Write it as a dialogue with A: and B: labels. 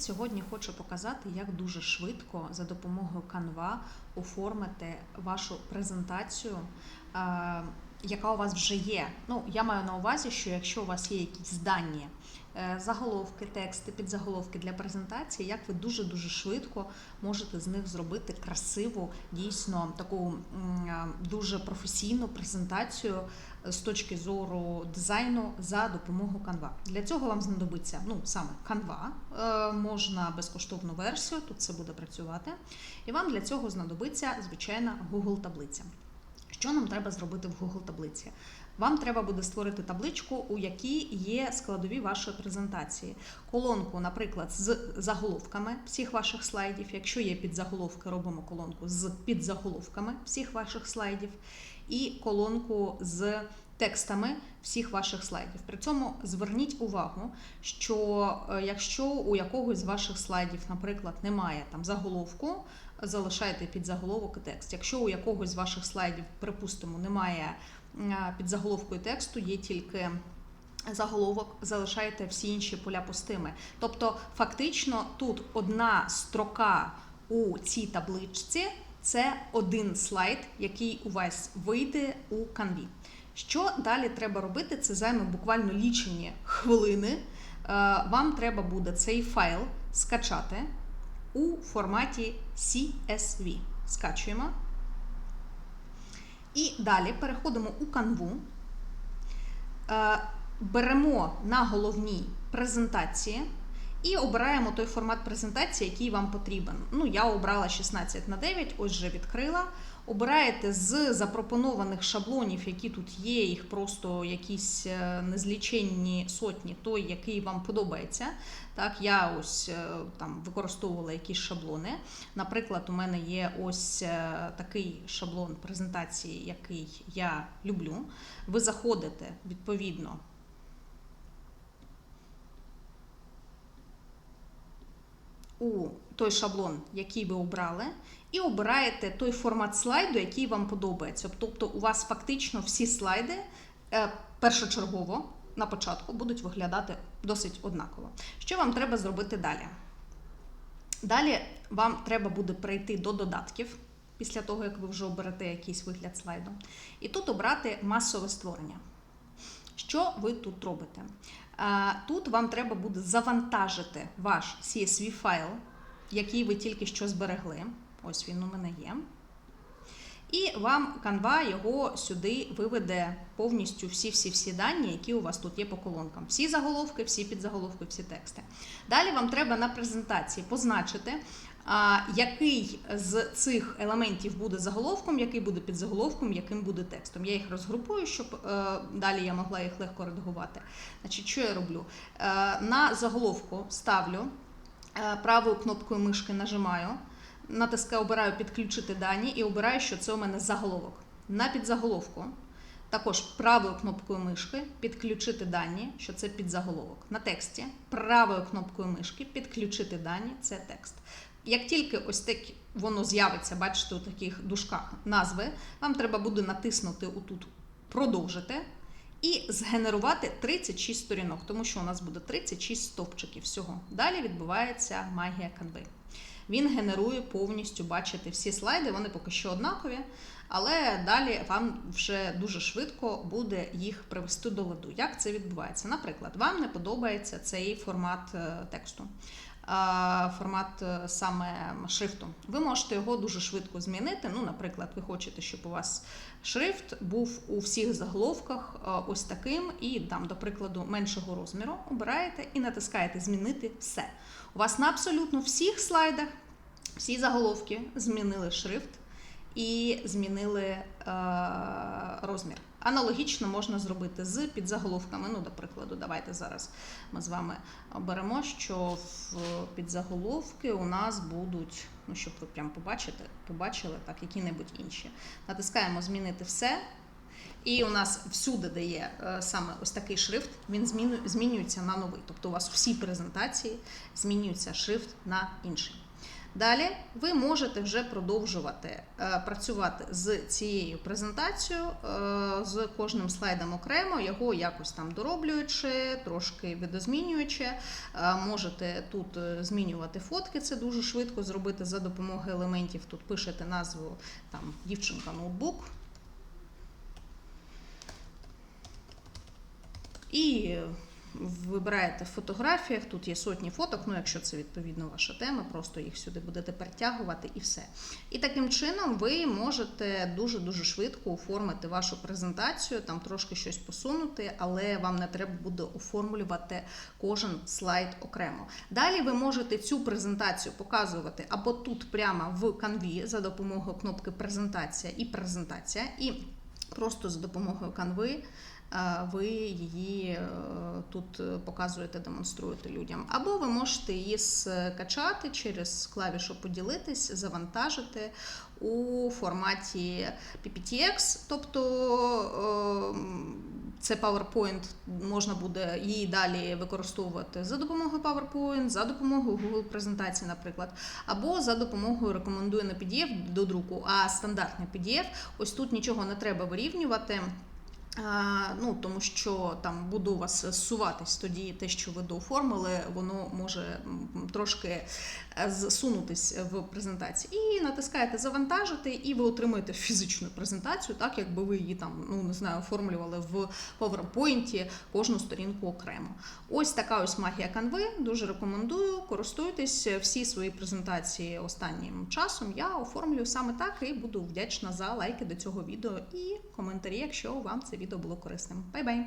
A: Сьогодні хочу показати, як дуже швидко за допомогою Canva оформити вашу презентацію, е, яка у вас вже є. Ну, я маю на увазі, що якщо у вас є якісь дані, заголовки, тексти, підзаголовки для презентації, як ви дуже дуже швидко можете з них зробити красиву, дійсно таку е, дуже професійну презентацію з точки зору дизайну за допомогою Canva. Для цього вам знадобиться ну саме Canva, е, можна безкоштовну версію, тут це буде працювати. І вам для цього знадобиться звичайна Google таблиця. Що нам треба зробити в Google таблиці? Вам треба буде створити табличку, у якій є складові вашої презентації. Колонку, наприклад, з заголовками всіх ваших слайдів. Якщо є підзаголовки, робимо колонку з підзаголовками всіх ваших слайдів, і колонку з текстами всіх ваших слайдів. При цьому зверніть увагу, що е, якщо у якогось з ваших слайдів, наприклад, немає там заголовку, залишайте підзаголовок і текст. Якщо у якогось з ваших слайдів, припустимо, немає м, підзаголовку і тексту, є тільки заголовок, залишайте всі інші поля пустими. Тобто, фактично, тут одна строка у цій табличці це один слайд, який у вас вийде у канві. Що далі треба робити? Це займе буквально лічені хвилини. Е, Вам треба буде цей файл скачати у форматі CSV. Скачуємо. І далі переходимо у канву. Е, Беремо на головній презентації і обираємо той формат презентації, який вам потрібен. Ну, я обрала 16 на 9, ось вже відкрила. Обираєте з запропонованих шаблонів, які тут є, їх просто якісь е, незліченні сотні, той, який вам подобається. Так, я ось е, там використовувала якісь шаблони. Наприклад, у мене є ось е, такий шаблон презентації, який я люблю. Ви заходите відповідно. У той шаблон, який ви обрали, і обираєте той формат слайду, який вам подобається. Тобто, у вас фактично всі слайди е, першочергово на початку будуть виглядати досить однаково. Що вам треба зробити далі? Далі вам треба буде перейти до додатків після того, як ви вже оберете якийсь вигляд слайду, і тут обрати масове створення. Що ви тут робите? Тут вам треба буде завантажити ваш CSV файл, який ви тільки що зберегли. Ось він у мене є. І вам Canva його сюди виведе повністю всі-всі-всі дані, які у вас тут є по колонкам. Всі заголовки, всі підзаголовки, всі тексти. Далі вам треба на презентації позначити, який з цих елементів буде заголовком, який буде підзаголовком, яким буде текстом. Я їх розгрупую, щоб е, далі я могла їх легко редагувати. Значить, що я роблю? Е, на заголовку ставлю е, правою кнопкою мишки нажимаю, натискаю, обираю підключити дані і обираю, що це у мене заголовок. На підзаголовку. Також правою кнопкою мишки підключити дані, що це підзаголовок. На тексті правою кнопкою мишки підключити дані це текст. Як тільки ось так воно з'явиться, бачите, у таких дужках назви, вам треба буде натиснути отут продовжити і згенерувати 36 сторінок, тому що у нас буде 36 стовпчиків всього. Далі відбувається магія канви. Він генерує повністю, бачите, всі слайди, вони поки що однакові, але далі вам вже дуже швидко буде їх привести до ладу. Як це відбувається? Наприклад, вам не подобається цей формат е, тексту. Формат е, саме шрифту. Ви можете його дуже швидко змінити. Ну, наприклад, ви хочете, щоб у вас шрифт був у всіх заголовках е, ось таким, і там, до прикладу, меншого розміру. Обираєте і натискаєте Змінити все. У вас на абсолютно всіх слайдах всі заголовки змінили шрифт і змінили е, розмір. Аналогічно можна зробити з підзаголовками. Ну, до прикладу, давайте зараз ми з вами оберемо, що в підзаголовки у нас будуть, ну щоб ви прям побачите, побачили так, які-небудь інші. Натискаємо Змінити все. І у нас всюди, де є е, саме ось такий шрифт, він змінюється на новий. Тобто у вас всі презентації змінюється шрифт на інший. Далі ви можете вже продовжувати е, працювати з цією презентацією, е, з кожним слайдом окремо, його якось там дороблюючи, трошки видозмінюючи. Е, можете тут змінювати фотки, це дуже швидко зробити за допомогою елементів. Тут пишете назву там дівчинка ноутбук. І вибираєте в фотографіях, тут є сотні фоток, ну якщо це відповідно ваша тема, просто їх сюди будете перетягувати і все. І таким чином ви можете дуже-дуже швидко оформити вашу презентацію, там трошки щось посунути, але вам не треба буде оформлювати кожен слайд окремо. Далі ви можете цю презентацію показувати або тут прямо в канві за допомогою кнопки презентація і презентація, і просто з допомогою канви ви її е, тут е, показуєте, демонструєте людям. Або ви можете її скачати через клавішу поділитись, завантажити у форматі PPTX, тобто е, це PowerPoint, можна буде її далі використовувати за допомогою PowerPoint, за допомогою Google презентації, наприклад, або за допомогою рекомендує на PDF до друку, а стандартний PDF, ось тут нічого не треба вирівнювати. Ну, тому що там буде у вас зсуватись тоді те, що ви дооформили, воно може трошки е, зсунутись в презентації. І натискаєте завантажити, і ви отримуєте фізичну презентацію, так якби ви її там, ну не знаю, оформлювали в PowerPoint кожну сторінку окремо. Ось така ось магія канви. Дуже рекомендую. Користуйтесь всі свої презентації останнім часом. Я оформлюю саме так і буду вдячна за лайки до цього відео і коментарі, якщо вам це відео було корисним. Бай-бай!